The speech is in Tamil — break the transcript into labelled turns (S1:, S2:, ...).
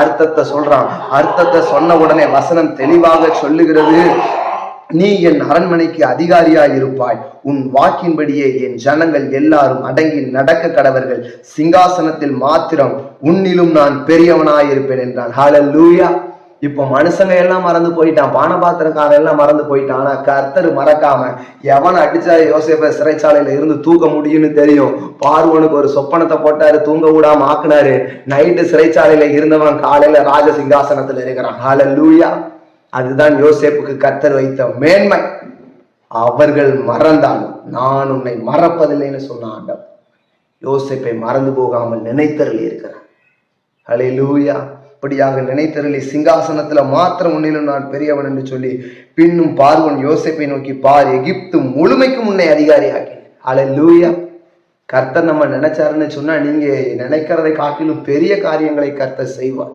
S1: அர்த்தத்தை சொல்றான். அர்த்தத்தை சொன்ன உடனே வசனம் தெளிவாக சொல்லுகிறது. நீ என் அரண்மனைக்கு அதிகாரியாய் இருப்பாய். உன் வாக்கின்படியே என் ஜனங்கள் எல்லாரும் அடங்கி நடக்க கடவர்கள். சிங்காசனத்தில் மாத்திரம் உன்னிலும் நான் பெரியவனாயிருப்பேன் என்றான். ஹalleluya இப்போ மனுஷங்க எல்லாம் மறந்து போயிட்டான் பானபாத்திரக்காரன் எல்லாம் மறந்து போயிட்டான். ஆனா கர்த்தர் மறக்காம எவன் அடிச்சா யோசேப்ப சிறைச்சாலையில இருந்து தூக்க முடியும்னு தெரியும். பார்வனுக்கு ஒரு சொப்பனத்தை போட்டாரு தூங்க விடாம ஆக்குனாரு. நைட்டு சிறைச்சாலையில இருந்தவன் காலையில ராஜ சிங்காசனத்துல இருக்கிறான். ஹalleluya அதுதான் யோசேப்புக்கு கர்த்தர் வைத்த மேன்மை. அவர்கள் மறந்தாலும் நான் உன்னை மறப்பதில்லைன்னு சொன்ன ஆண்டவர். யோசேப்பை மறந்து போகாமல் நினைத்தருளி இருக்கிறார் லூயா அப்படியாக நினைத்தருளி சிங்காசனத்துல மாத்திரம் உன்னிலும் நான் பெரியவன் என்று சொல்லி பின்னும் பார்வன் யோசிப்பை நோக்கி பார் எகிப்து முழுமைக்கும் உன்னை அதிகாரியாக்கி. லூயா கர்த்தர் நம்ம நினைச்சாருன்னு சொன்னா நீங்க நினைக்கிறதை காட்டிலும் பெரிய காரியங்களை கர்த்தர் செய்வார்.